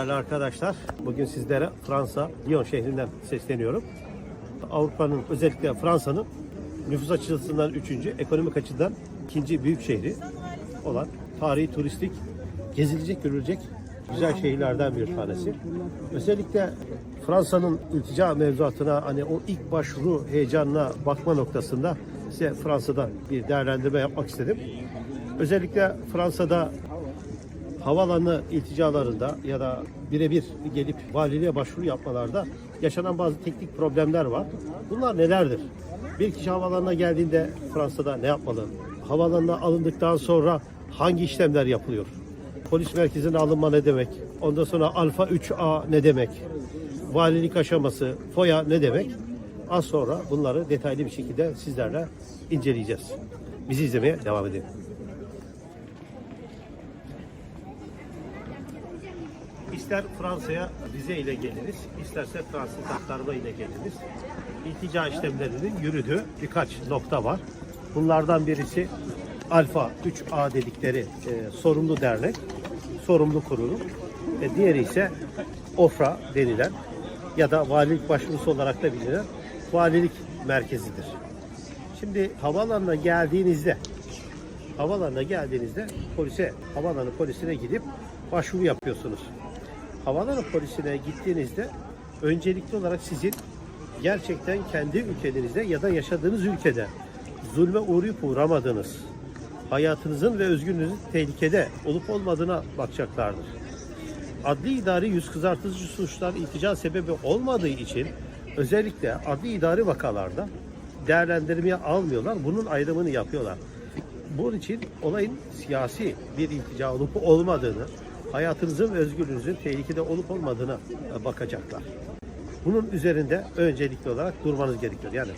Değerli arkadaşlar, bugün sizlere Fransa, Lyon şehrinden sesleniyorum. Avrupa'nın, özellikle Fransa'nın nüfus açısından üçüncü, ekonomik açıdan ikinci büyük şehri olan tarihi, turistik, gezilecek, görülecek güzel şehirlerden bir tanesi. Özellikle Fransa'nın iltica mevzuatına, hani o ilk başvuru heyecanına bakma noktasında size Fransa'da bir değerlendirme yapmak istedim. Özellikle Fransa'da havaalanı ilticalarında ya da birebir gelip valiliğe başvuru yapmalarda yaşanan bazı teknik problemler var. Bunlar nelerdir? Bir kişi havaalanına geldiğinde Fransa'da ne yapmalı? Havaalanına alındıktan sonra hangi işlemler yapılıyor? Polis merkezine alınma ne demek? Ondan sonra Alfa 3A ne demek? Valilik aşaması, FOYA ne demek? Az sonra bunları detaylı bir şekilde sizlerle inceleyeceğiz. Bizi izlemeye devam edin. İster Fransa'ya vize ile geliriz, isterse Fransız aktarma ile geliriz. İltica işlemlerinin yürüdüğü birkaç nokta var. Bunlardan birisi Alfa 3A dedikleri e, sorumlu dernek, sorumlu kurulu. E, diğeri ise OFRA denilen ya da valilik başvurusu olarak da bilinen valilik merkezidir. Şimdi havaalanına geldiğinizde havaalanına geldiğinizde polise, havaalanı polisine gidip başvuru yapıyorsunuz. Havaalanı polisine gittiğinizde öncelikli olarak sizin gerçekten kendi ülkenizde ya da yaşadığınız ülkede zulme uğrayıp uğramadığınız, hayatınızın ve özgürlüğünüzün tehlikede olup olmadığına bakacaklardır. Adli idari yüz kızartıcı suçlar iltica sebebi olmadığı için özellikle adli idari vakalarda değerlendirmeye almıyorlar. Bunun ayrımını yapıyorlar. Bunun için olayın siyasi bir iltica olup olmadığını, hayatınızın özgürlüğünüzün tehlikede olup olmadığına bakacaklar. Bunun üzerinde öncelikli olarak durmanız gerekiyor. Yani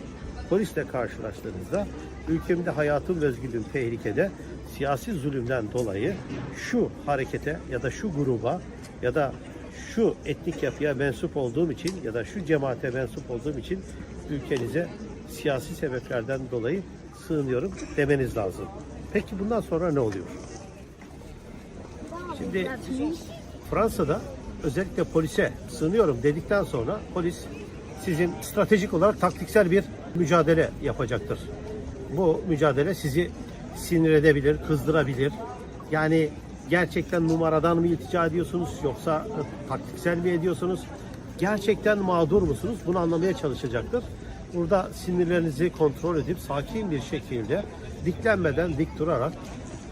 polisle karşılaştığınızda ülkemde hayatım ve özgürlüğüm tehlikede siyasi zulümden dolayı şu harekete ya da şu gruba ya da şu etnik yapıya mensup olduğum için ya da şu cemaate mensup olduğum için ülkenize siyasi sebeplerden dolayı sığınıyorum demeniz lazım. Peki bundan sonra ne oluyor? Şimdi Fransa'da özellikle polise sığınıyorum dedikten sonra polis sizin stratejik olarak taktiksel bir mücadele yapacaktır. Bu mücadele sizi sinir edebilir, kızdırabilir. Yani gerçekten numaradan mı iltica ediyorsunuz yoksa e, taktiksel mi ediyorsunuz? Gerçekten mağdur musunuz? Bunu anlamaya çalışacaktır. Burada sinirlerinizi kontrol edip sakin bir şekilde diklenmeden dik durarak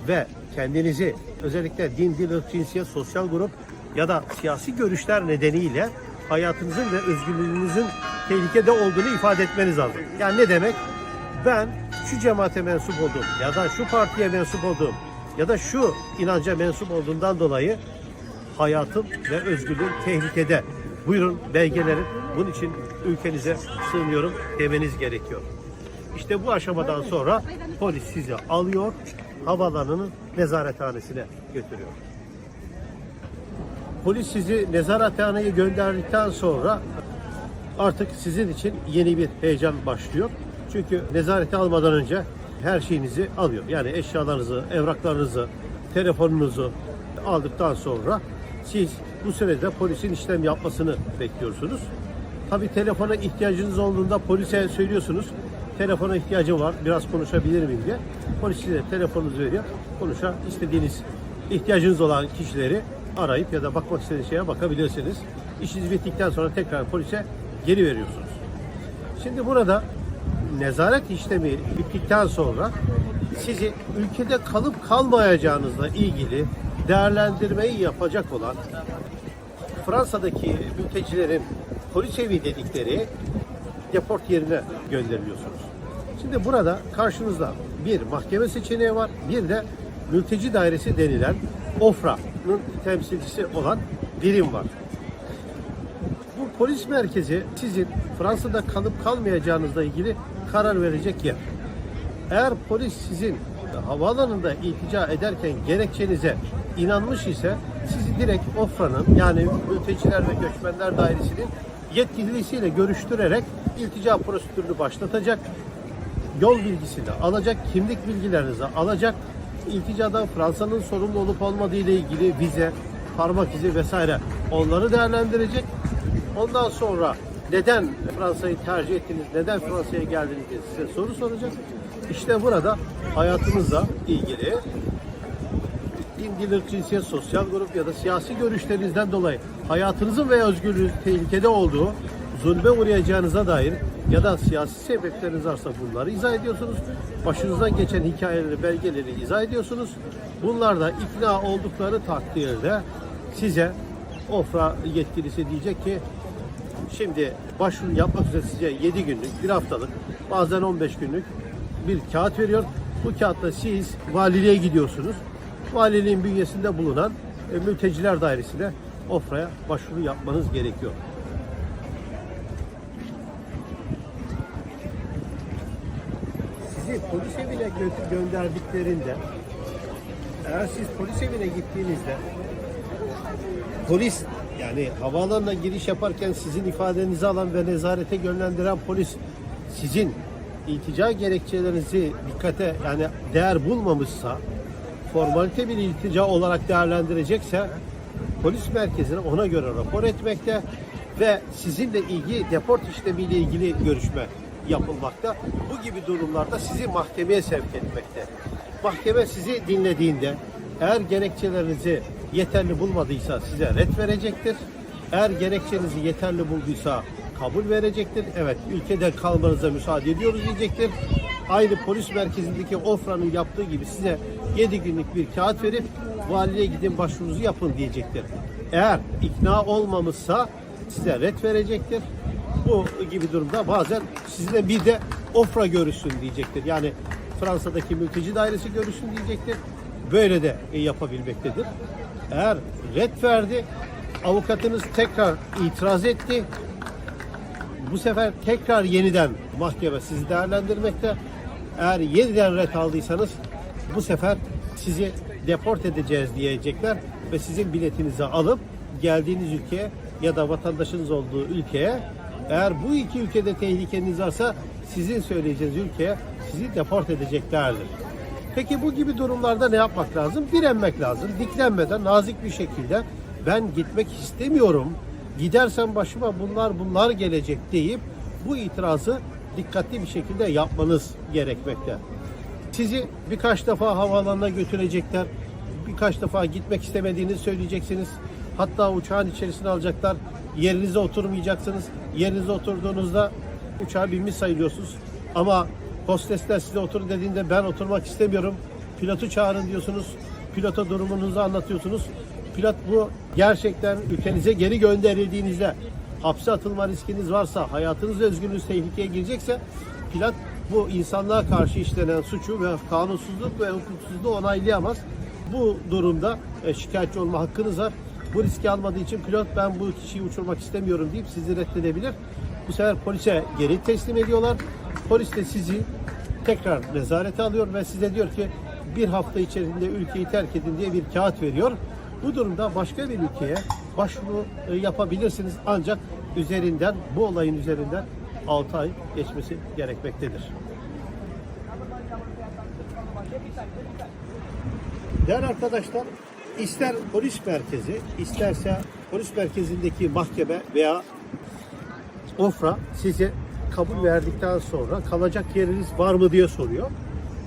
ve kendinizi özellikle din, dil, ırk, cinsiyet, sosyal grup ya da siyasi görüşler nedeniyle hayatınızın ve özgürlüğünüzün tehlikede olduğunu ifade etmeniz lazım. Yani ne demek? Ben şu cemaate mensup oldum ya da şu partiye mensup oldum ya da şu inanca mensup olduğundan dolayı hayatım ve özgürlüğüm tehlikede. Buyurun belgelerin bunun için ülkenize sığınıyorum demeniz gerekiyor. İşte bu aşamadan sonra polis sizi alıyor, havaalanının nezarethanesine götürüyor. Polis sizi nezarethaneye gönderdikten sonra artık sizin için yeni bir heyecan başlıyor. Çünkü nezarete almadan önce her şeyinizi alıyor. Yani eşyalarınızı, evraklarınızı, telefonunuzu aldıktan sonra siz bu sürede polisin işlem yapmasını bekliyorsunuz. Tabi telefona ihtiyacınız olduğunda polise söylüyorsunuz. Telefona ihtiyacım var, biraz konuşabilir miyim diye. Polis size telefonunuzu veriyor. Konuşa istediğiniz ihtiyacınız olan kişileri arayıp ya da bakmak istediğiniz şeye bakabilirsiniz. İşiniz bittikten sonra tekrar polise geri veriyorsunuz. Şimdi burada nezaret işlemi bittikten sonra sizi ülkede kalıp kalmayacağınızla ilgili değerlendirmeyi yapacak olan Fransa'daki mültecilerin polis evi dedikleri deport yerine gönderiliyorsunuz. Şimdi burada karşınızda bir mahkeme seçeneği var, bir de mülteci dairesi denilen OFRA'nın temsilcisi olan birim var. Bu polis merkezi sizin Fransa'da kalıp kalmayacağınızla ilgili karar verecek yer. Eğer polis sizin havaalanında iltica ederken gerekçenize inanmış ise sizi direkt OFRA'nın yani Mülteciler ve Göçmenler Dairesi'nin yetkilisiyle görüştürerek iltica prosedürünü başlatacak. Yol bilgisini alacak, kimlik bilgilerinizi alacak. İlticada Fransa'nın sorumlu olup olmadığı ile ilgili vize, parmak izi vesaire onları değerlendirecek. Ondan sonra neden Fransa'yı tercih ettiniz, neden Fransa'ya geldiniz diye size soru soracak. İşte burada hayatınızla ilgili din, dil, cinsiyet, sosyal grup ya da siyasi görüşlerinizden dolayı hayatınızın veya özgürlüğünüzün tehlikede olduğu, zulme uğrayacağınıza dair ya da siyasi sebepleriniz varsa bunları izah ediyorsunuz. Başınızdan geçen hikayeleri, belgeleri izah ediyorsunuz. Bunlar da ikna oldukları takdirde size OFRA yetkilisi diyecek ki Şimdi başvuru yapmak üzere size 7 günlük, bir haftalık, bazen 15 günlük bir kağıt veriyor. Bu kağıtla siz valiliğe gidiyorsunuz. Valiliğin bünyesinde bulunan e, mülteciler dairesine OFRA'ya başvuru yapmanız gerekiyor. Sizi polis evine gö- gönderdiklerinde eğer siz polis evine gittiğinizde polis yani havaalanına giriş yaparken sizin ifadenizi alan ve nezarete yönlendiren polis sizin iltica gerekçelerinizi dikkate yani değer bulmamışsa formalite bir iltica olarak değerlendirecekse polis merkezine ona göre rapor etmekte ve sizinle ilgili deport işlemiyle ilgili görüşme yapılmakta. Bu gibi durumlarda sizi mahkemeye sevk etmekte. Mahkeme sizi dinlediğinde eğer gerekçelerinizi yeterli bulmadıysa size ret verecektir. Eğer gerekçenizi yeterli bulduysa kabul verecektir. Evet ülkede kalmanıza müsaade ediyoruz diyecektir. Aynı polis merkezindeki OFRA'nın yaptığı gibi size 7 günlük bir kağıt verip valiliğe gidin başvurunuzu yapın diyecektir. Eğer ikna olmamışsa size ret verecektir. Bu gibi durumda bazen sizinle bir de OFRA görüşsün diyecektir. Yani Fransa'daki mülteci dairesi görüşsün diyecektir. Böyle de yapabilmektedir. Eğer ret verdi, avukatınız tekrar itiraz etti. Bu sefer tekrar yeniden mahkeme sizi değerlendirmekte. Eğer yeniden ret aldıysanız bu sefer sizi deport edeceğiz diyecekler ve sizin biletinizi alıp geldiğiniz ülkeye ya da vatandaşınız olduğu ülkeye eğer bu iki ülkede tehlikeniz varsa sizin söyleyeceğiniz ülkeye sizi deport edeceklerdir. Peki bu gibi durumlarda ne yapmak lazım? Direnmek lazım. Diklenmeden nazik bir şekilde ben gitmek istemiyorum. Gidersem başıma bunlar bunlar gelecek deyip bu itirazı dikkatli bir şekilde yapmanız gerekmekte. Sizi birkaç defa havaalanına götürecekler. Birkaç defa gitmek istemediğinizi söyleyeceksiniz. Hatta uçağın içerisine alacaklar. Yerinize oturmayacaksınız. Yerinize oturduğunuzda uçağa binmiş sayılıyorsunuz. Ama hostesler size oturun dediğinde ben oturmak istemiyorum. Pilotu çağırın diyorsunuz. Pilota durumunuzu anlatıyorsunuz. Pilot bu gerçekten ülkenize geri gönderildiğinizde hapse atılma riskiniz varsa, hayatınız özgürlüğünüz tehlikeye girecekse pilot bu insanlığa karşı işlenen suçu ve kanunsuzluk ve hukuksuzluğu onaylayamaz. Bu durumda e, şikayetçi olma hakkınız var. Bu riski almadığı için pilot ben bu kişiyi uçurmak istemiyorum deyip sizi reddedebilir. Bu sefer polise geri teslim ediyorlar. Polis de sizi tekrar nezarete alıyor ve size diyor ki bir hafta içerisinde ülkeyi terk edin diye bir kağıt veriyor. Bu durumda başka bir ülkeye başvuru e, yapabilirsiniz ancak üzerinden bu olayın üzerinden 6 ay geçmesi gerekmektedir. Değerli arkadaşlar, ister polis merkezi, isterse polis merkezindeki mahkeme veya OFRA size kabul verdikten sonra kalacak yeriniz var mı diye soruyor.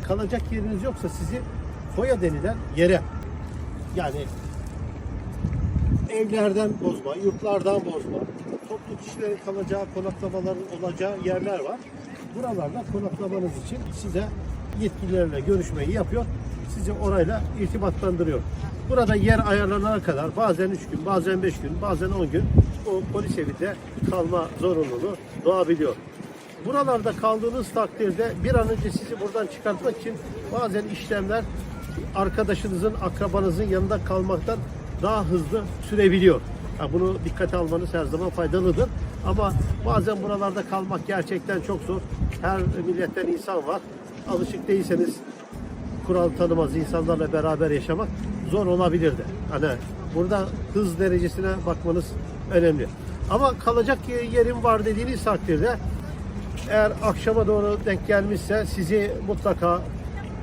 Kalacak yeriniz yoksa sizi FOYA denilen yere yani evlerden bozma, yurtlardan bozma, toplu kişilerin kalacağı, konaklamaların olacağı yerler var. Buralarda konaklamanız için size yetkililerle görüşmeyi yapıyor. Sizi orayla irtibatlandırıyor. Burada yer ayarlanana kadar bazen 3 gün, bazen 5 gün, bazen 10 gün o polis evinde kalma zorunluluğu doğabiliyor. Buralarda kaldığınız takdirde bir an önce sizi buradan çıkartmak için bazen işlemler arkadaşınızın, akrabanızın yanında kalmaktan daha hızlı sürebiliyor. Ha, bunu dikkate almanız her zaman faydalıdır. Ama bazen buralarda kalmak gerçekten çok zor. Her milletten insan var. Alışık değilseniz kural tanımaz insanlarla beraber yaşamak zor olabilir de. Hani burada hız derecesine bakmanız önemli. Ama kalacak yerim var dediğiniz takdirde eğer akşama doğru denk gelmişse sizi mutlaka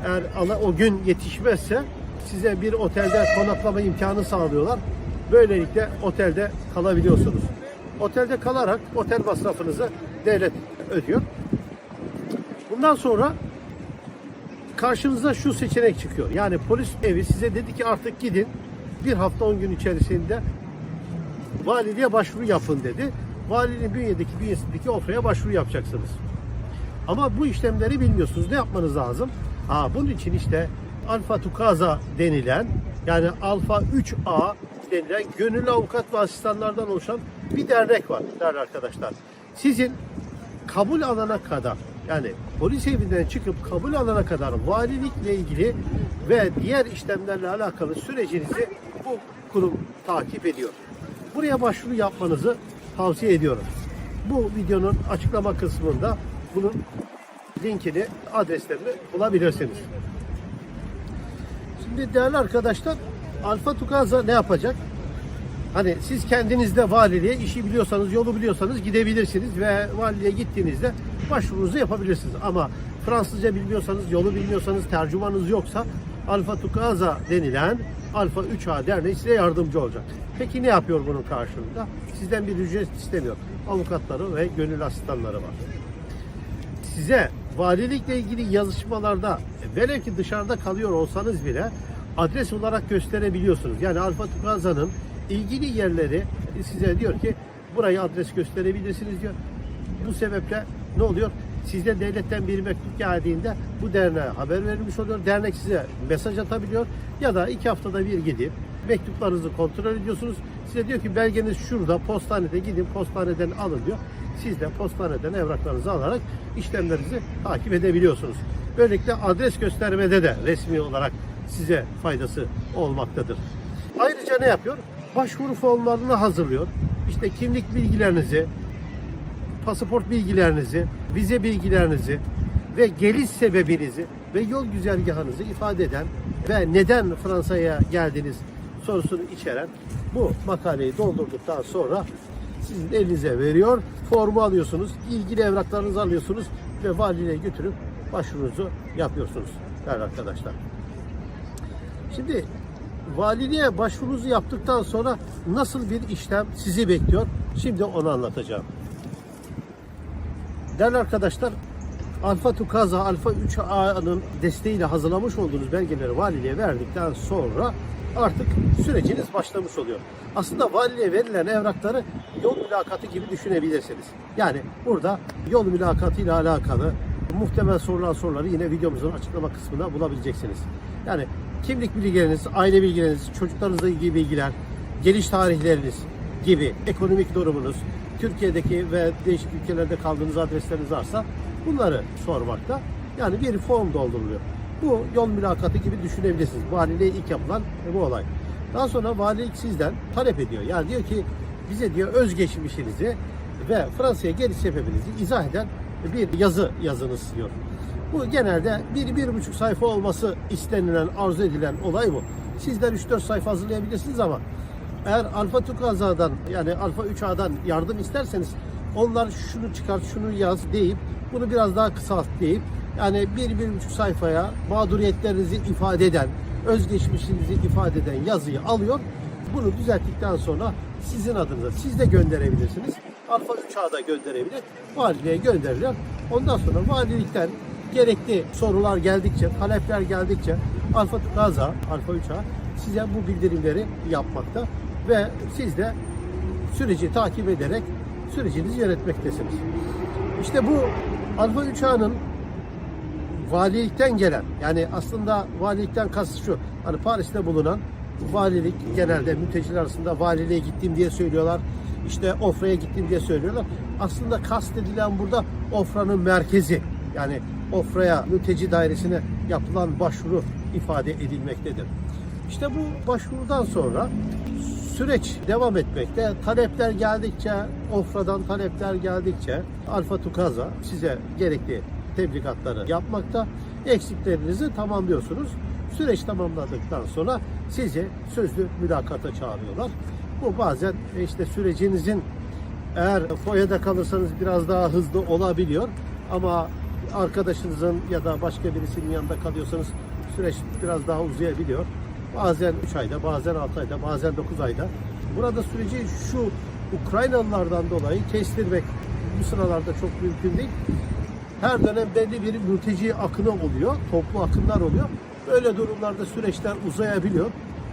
eğer o gün yetişmezse size bir otelde konaklama imkanı sağlıyorlar. Böylelikle otelde kalabiliyorsunuz. Otelde kalarak otel masrafınızı devlet ödüyor. Bundan sonra karşınıza şu seçenek çıkıyor. Yani polis evi size dedi ki artık gidin bir hafta 10 gün içerisinde valiliğe başvuru yapın dedi. Valinin bünyedeki bünyesindeki ofraya başvuru yapacaksınız. Ama bu işlemleri bilmiyorsunuz. Ne yapmanız lazım? Ha, bunun için işte Alfa Tukaza denilen yani Alfa 3A denilen gönüllü avukat ve asistanlardan oluşan bir dernek var değerli arkadaşlar. Sizin kabul alana kadar yani polis evinden çıkıp kabul alana kadar valilikle ilgili ve diğer işlemlerle alakalı sürecinizi bu kurum takip ediyor. Buraya başvuru yapmanızı tavsiye ediyorum. Bu videonun açıklama kısmında bunun linkini, adreslerini bulabilirsiniz. Şimdi değerli arkadaşlar Alfa Tukaza ne yapacak? Hani siz kendinizde valiliğe işi biliyorsanız, yolu biliyorsanız gidebilirsiniz ve valiliğe gittiğinizde başvurunuzu yapabilirsiniz. Ama Fransızca bilmiyorsanız, yolu bilmiyorsanız, tercümanınız yoksa Alfa Tukaza denilen Alfa 3A Derneği size yardımcı olacak. Peki ne yapıyor bunun karşılığında? Sizden bir ücret istemiyor. Avukatları ve gönül asistanları var size valilikle ilgili yazışmalarda velev ki dışarıda kalıyor olsanız bile adres olarak gösterebiliyorsunuz. Yani Alfa Tukaza'nın ilgili yerleri size diyor ki burayı adres gösterebilirsiniz diyor. Bu sebeple ne oluyor? Sizde devletten bir mektup geldiğinde bu derneğe haber verilmiş oluyor. Dernek size mesaj atabiliyor ya da iki haftada bir gidip mektuplarınızı kontrol ediyorsunuz. Size diyor ki belgeniz şurada postanede gidin postaneden alın diyor. Siz de postaneden evraklarınızı alarak işlemlerinizi takip edebiliyorsunuz. Böylelikle adres göstermede de resmi olarak size faydası olmaktadır. Ayrıca ne yapıyor? Başvuru formlarını hazırlıyor. İşte kimlik bilgilerinizi, pasaport bilgilerinizi, vize bilgilerinizi ve geliş sebebinizi ve yol güzergahınızı ifade eden ve neden Fransa'ya geldiniz sorusunu içeren bu makaleyi doldurduktan sonra sizin elinize veriyor. Formu alıyorsunuz, ilgili evraklarınızı alıyorsunuz ve valiliğe götürüp başvurunuzu yapıyorsunuz değerli arkadaşlar. Şimdi valiliğe başvurunuzu yaptıktan sonra nasıl bir işlem sizi bekliyor? Şimdi onu anlatacağım. Değerli arkadaşlar, Alfa Tukaza, Alfa 3A'nın desteğiyle hazırlamış olduğunuz belgeleri valiliğe verdikten sonra artık süreciniz başlamış oluyor. Aslında valiliğe verilen evrakları yol mülakatı gibi düşünebilirsiniz. Yani burada yol mülakatı ile alakalı muhtemel sorulan soruları yine videomuzun açıklama kısmında bulabileceksiniz. Yani kimlik bilgileriniz, aile bilgileriniz, çocuklarınızla ilgili bilgiler, geliş tarihleriniz gibi ekonomik durumunuz, Türkiye'deki ve değişik ülkelerde kaldığınız adresleriniz varsa bunları sormakta. Yani bir form dolduruluyor. Bu yol mülakatı gibi düşünebilirsiniz. Valiliğe ilk yapılan bu olay. Daha sonra valilik sizden talep ediyor. Yani diyor ki bize diyor özgeçmişinizi ve Fransa'ya geliş sebebinizi izah eden bir yazı yazınız diyor. Bu genelde bir, bir buçuk sayfa olması istenilen, arzu edilen olay bu. Sizler 3-4 sayfa hazırlayabilirsiniz ama eğer Alfa Tukaza'dan yani Alfa 3A'dan yardım isterseniz onlar şunu çıkart, şunu yaz deyip bunu biraz daha kısalt deyip yani bir, bir buçuk sayfaya mağduriyetlerinizi ifade eden, özgeçmişinizi ifade eden yazıyı alıyor. Bunu düzelttikten sonra sizin adınıza siz de gönderebilirsiniz. Alfa 3A'da gönderebilir. Valiliğe gönderiliyor. Ondan sonra valilikten gerekli sorular geldikçe, talepler geldikçe Alfa Gaza, Alfa 3A size bu bildirimleri yapmakta ve siz de süreci takip ederek sürecinizi yönetmektesiniz. İşte bu Alfa 3A'nın valilikten gelen yani aslında valilikten kastı şu hani Paris'te bulunan valilik genelde mülteciler arasında valiliğe gittim diye söylüyorlar. İşte Ofra'ya gittim diye söylüyorlar. Aslında kastedilen burada Ofra'nın merkezi yani Ofra'ya mülteci dairesine yapılan başvuru ifade edilmektedir. İşte bu başvurudan sonra süreç devam etmekte. Talepler geldikçe, Ofra'dan talepler geldikçe Alfa Tukaza size gerekli tebligatları yapmakta. Eksiklerinizi tamamlıyorsunuz. Süreç tamamladıktan sonra sizi sözlü mülakata çağırıyorlar. Bu bazen işte sürecinizin eğer foyada kalırsanız biraz daha hızlı olabiliyor ama arkadaşınızın ya da başka birisinin yanında kalıyorsanız süreç biraz daha uzayabiliyor. Bazen 3 ayda, bazen 6 ayda, bazen 9 ayda burada süreci şu Ukraynalılardan dolayı kestirmek bu sıralarda çok mümkün değil. Her dönem belli bir mülteci akını oluyor, toplu akınlar oluyor. Böyle durumlarda süreçler uzayabiliyor.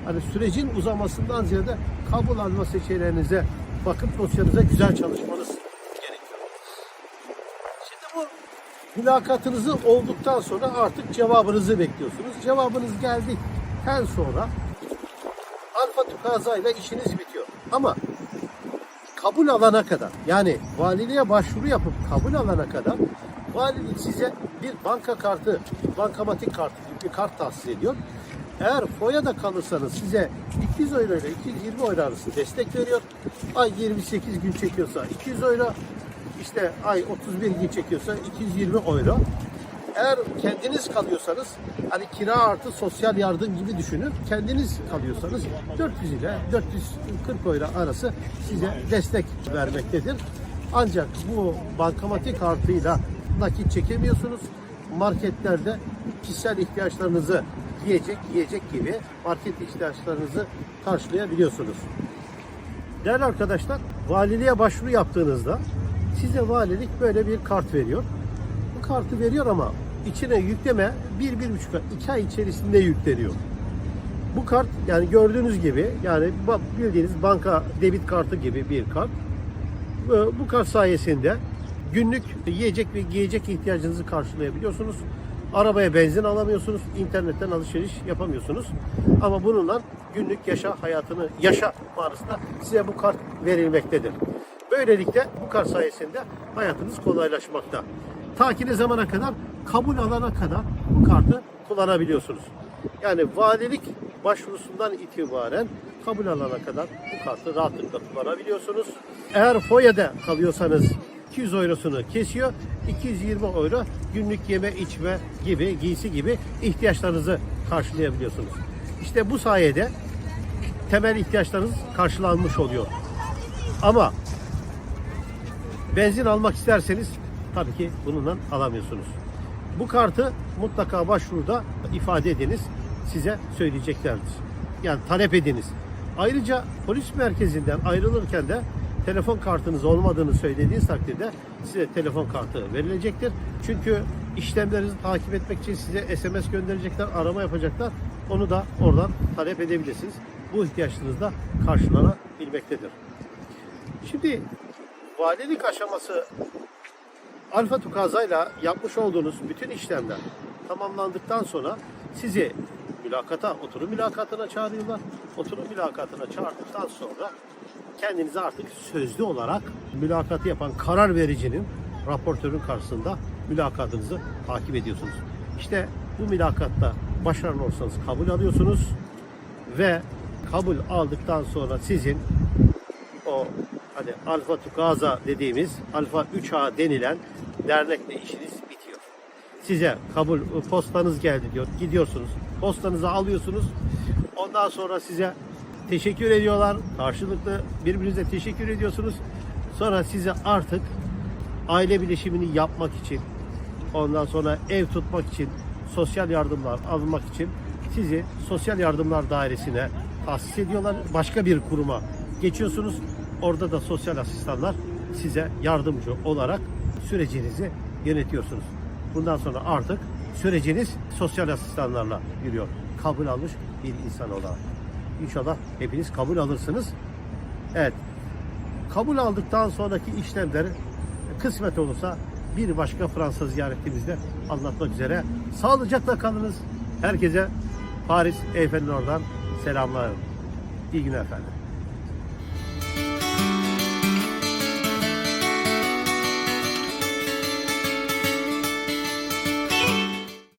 Hani sürecin uzamasından ziyade kabul alma seçeneğinize bakıp dosyanıza güzel çalışmanız gerekiyor. Şimdi bu mülakatınızı olduktan sonra artık cevabınızı bekliyorsunuz. Cevabınız geldikten sonra Alfa Tukaza ile işiniz bitiyor. Ama kabul alana kadar yani valiliğe başvuru yapıp kabul alana kadar valilik size bir banka kartı, bankamatik kartı gibi bir kart tahsis ediyor. Eğer FOYA'da kalırsanız size 200 euro ile 220 euro arası destek veriyor. Ay 28 gün çekiyorsa 200 euro, işte ay 31 gün çekiyorsa 220 euro. Eğer kendiniz kalıyorsanız hani kira artı sosyal yardım gibi düşünün. Kendiniz kalıyorsanız 400 ile 440 euro arası size destek vermektedir. Ancak bu bankamatik kartıyla nakit çekemiyorsunuz. Marketlerde kişisel ihtiyaçlarınızı yiyecek, yiyecek gibi market ihtiyaçlarınızı karşılayabiliyorsunuz. Değerli arkadaşlar, valiliğe başvuru yaptığınızda size valilik böyle bir kart veriyor. Bu kartı veriyor ama içine yükleme 1-1,5 ay, 2 ay içerisinde yükleniyor. Bu kart yani gördüğünüz gibi yani bildiğiniz banka debit kartı gibi bir kart. Bu kart sayesinde günlük yiyecek ve giyecek ihtiyacınızı karşılayabiliyorsunuz. Arabaya benzin alamıyorsunuz, internetten alışveriş yapamıyorsunuz. Ama bununla günlük yaşa hayatını yaşa manasında size bu kart verilmektedir. Böylelikle bu kart sayesinde hayatınız kolaylaşmakta. Ta ki ne zamana kadar? Kabul alana kadar bu kartı kullanabiliyorsunuz. Yani valilik başvurusundan itibaren kabul alana kadar bu kartı rahatlıkla kullanabiliyorsunuz. Eğer FOYA'da kalıyorsanız 200 eurosunu kesiyor. 220 euro günlük yeme içme gibi giysi gibi ihtiyaçlarınızı karşılayabiliyorsunuz. İşte bu sayede temel ihtiyaçlarınız karşılanmış oluyor. Ama benzin almak isterseniz tabii ki bununla alamıyorsunuz. Bu kartı mutlaka başvuruda ifade ediniz. Size söyleyeceklerdir. Yani talep ediniz. Ayrıca polis merkezinden ayrılırken de telefon kartınız olmadığını söylediğiniz takdirde size telefon kartı verilecektir. Çünkü işlemlerinizi takip etmek için size SMS gönderecekler, arama yapacaklar. Onu da oradan talep edebilirsiniz. Bu ihtiyaçlarınız da karşılanabilmektedir. Şimdi valilik aşaması Alfa Tukaza'yla yapmış olduğunuz bütün işlemler tamamlandıktan sonra sizi mülakata, oturum mülakatına çağırıyorlar. Oturum mülakatına çağırdıktan sonra kendinizi artık sözlü olarak mülakatı yapan karar vericinin, raportörün karşısında mülakatınızı takip ediyorsunuz. İşte bu mülakatta başarılı olursanız kabul alıyorsunuz ve kabul aldıktan sonra sizin o hani Alfa Tukaza dediğimiz Alfa 3A denilen dernekle işiniz bitiyor. Size kabul postanız geldi diyor. Gidiyorsunuz. Postanızı alıyorsunuz. Ondan sonra size teşekkür ediyorlar. Karşılıklı birbirinize teşekkür ediyorsunuz. Sonra size artık aile bileşimini yapmak için ondan sonra ev tutmak için sosyal yardımlar almak için sizi sosyal yardımlar dairesine tahsis ediyorlar. Başka bir kuruma geçiyorsunuz. Orada da sosyal asistanlar size yardımcı olarak sürecinizi yönetiyorsunuz. Bundan sonra artık süreciniz sosyal asistanlarla yürüyor. Kabul almış bir insan olarak. İnşallah hepiniz kabul alırsınız. Evet. Kabul aldıktan sonraki işlemleri kısmet olursa bir başka Fransa ziyaretimizde anlatmak üzere. Sağlıcakla kalınız. Herkese Paris Eyfel'in oradan selamlar. İyi günler efendim.